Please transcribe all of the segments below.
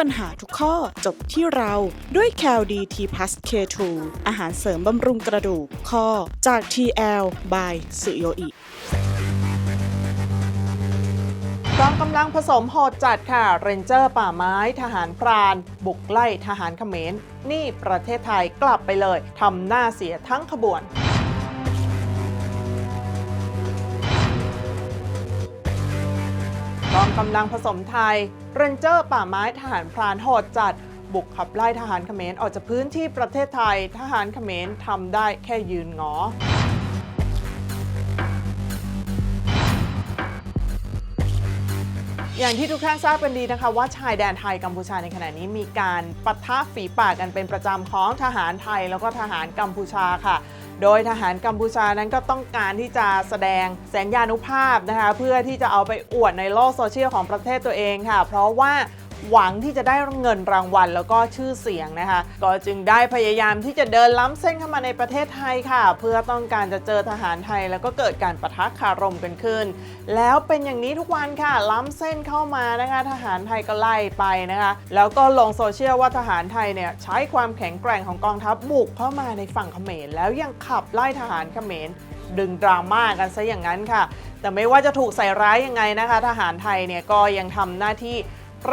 ปัญหาทุกข้อจบที่เราด้วย c a l d t p l u s K2 อาหารเสริมบำรุงกระดูกข้อจาก TL by สุโยอิกองกำลังผสมโหดจัดค่ะ เรนเจอร์ป่าไม้ ทหารพราน บุกไล่ทหารเขมร นี่ประเทศไทยกลับไปเลย ทำหน้าเสียทั้งขบวน องกำลังผสมไทย เรนเจอร์ป่าไม้ทหารพรานโหดจัด บุกขับไล่ทหารเขมรออกจากพื้นที่ประเทศไทย ทหารเขมรทำได้แค่ยืนงออย่างที่ทุกท่านทราบกันดีนะคะว่าชายแดนไทยกัมพูชาในขณะนี้มีการปะทะฝีปากกันเป็นประจำของทหารไทยแล้วก็ทหารกัมพูชาค่ะ โดยทหารกัมพูชานั้นก็ต้องการที่จะแสดงแสนยานุภาพนะคะ เพื่อที่จะเอาไปอวดในโลกโซเชียลของประเทศตัวเองค่ะ เพราะว่า หวังที่จะได้เงินรางวัลแล้วก็ชื่อเสียงนะคะ ก็จึงได้พยายามที่จะเดินล้ำเส้นเข้ามาในประเทศไทยค่ะ เพื่อต้องการจะเจอทหารไทย แล้วก็เกิดการปะทะคารมกันขึ้น แล้วเป็นอย่างนี้ทุกวันค่ะ ล้ำเส้นเข้ามานะคะ ทหารไทยก็ไล่ไปนะคะ แล้วก็ลงโซเชียลว่าทหารไทยเนี่ยใช้ความแข็งแกร่งของกองทัพบุกเข้ามาในฝั่งเขมร แล้วยังขับไล่ทหารเขมรดึงดราม่ากันซะอย่างนั้นค่ะ แต่ไม่ว่าจะถูกใส่ร้ายยังไงนะคะ ทหารไทยเนี่ยก็ยังทำหน้าที่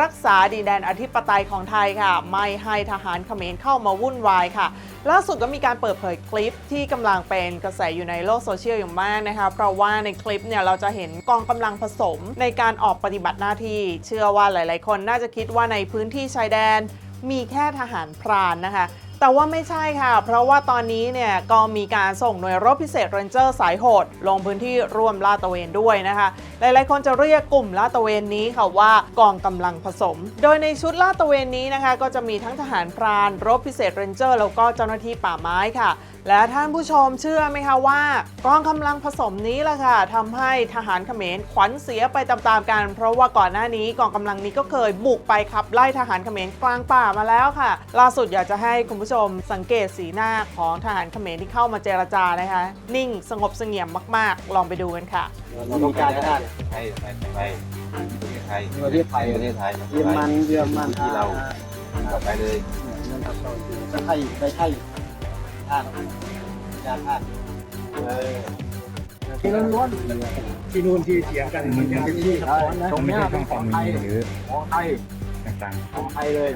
รักษาดินแดนอธิปไตยของไทยค่ะ ไม่ให้ทหารเขมรเข้ามาวุ่นวายค่ะ ล่าสุดก็มีการเปิดเผยคลิปที่กำลังเป็นกระแสอยู่ในโลกโซเชียลอย่างมากนะคะเพราะว่าในคลิปเนี่ยเราจะเห็นกองกำลังผสมในการออกปฏิบัติหน้าที่ เชื่อว่าหลาย ๆ คนน่าจะคิดว่าในพื้นที่ชายแดนมีแค่ทหารพรานนะคะ แต่ว่าไม่ใช่ค่ะ เพราะว่าตอนนี้เนี่ยก็มีการส่งหน่วยรบพิเศษเรนเจอร์สายโหด ลงพื้นที่ร่วมลาดตระเวนด้วยนะคะ หลายๆ คนจะเรียกกลุ่มลาดตระเวนนี้ค่ะว่ากองกำลังผสม โดยในชุดลาดตระเวนนี้นะคะ ก็จะมีทั้งทหารพรานรบพิเศษเรนเจอร์แล้วก็เจ้าหน้าที่ป่าไม้ค่ะและท่านผู้ชมเชื่อไหมคะว่ากองกำลังผสมนี้แหละค่ะทำให้ทหารเขมรขวัญเสียไปตามๆกัน เพราะว่าก่อนหน้านี้กองกำลังนี้ก็เคยบุกไปขับไล่ทหารเขมรกลางป่ามาแล้วค่ะ ล่าสุดอยากจะให้คุณผู้ชมสังเกตสีหน้าของทหารเขมรที่เข้ามาเจรจานะคะ นิ่งสงบเสงี่ยมมากๆ ลองไปดูกันค่ะ เราต้องการชาติไทยไทยไทยไทยประเทศไทยประเทศไทยเยี่ยมมันเยี่ยมมันที่เราไปเลยเงินตัดต่อจะให้ได้ให้ชาติชาติชาเออที่ล้วนที่นู่นที่เถียงกันมันยังเป็นที่สะท้อนนะตรงนี้เป็นของไทยหรือของไทยต่างของไทยเลย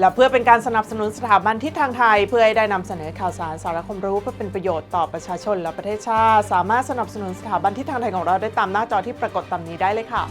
และเพื่อเป็นการสนับสนุนสถาบันทิศทางไทย เพื่อให้ได้นำเสนอข่าวสารสาระความรู้เพื่อเป็นประโยชน์ต่อประชาชนและประเทศชาติ สามารถสนับสนุนสถาบันทิศทางไทยของเราได้ตามหน้าจอที่ปรากฏตามนี้ได้เลยค่ะ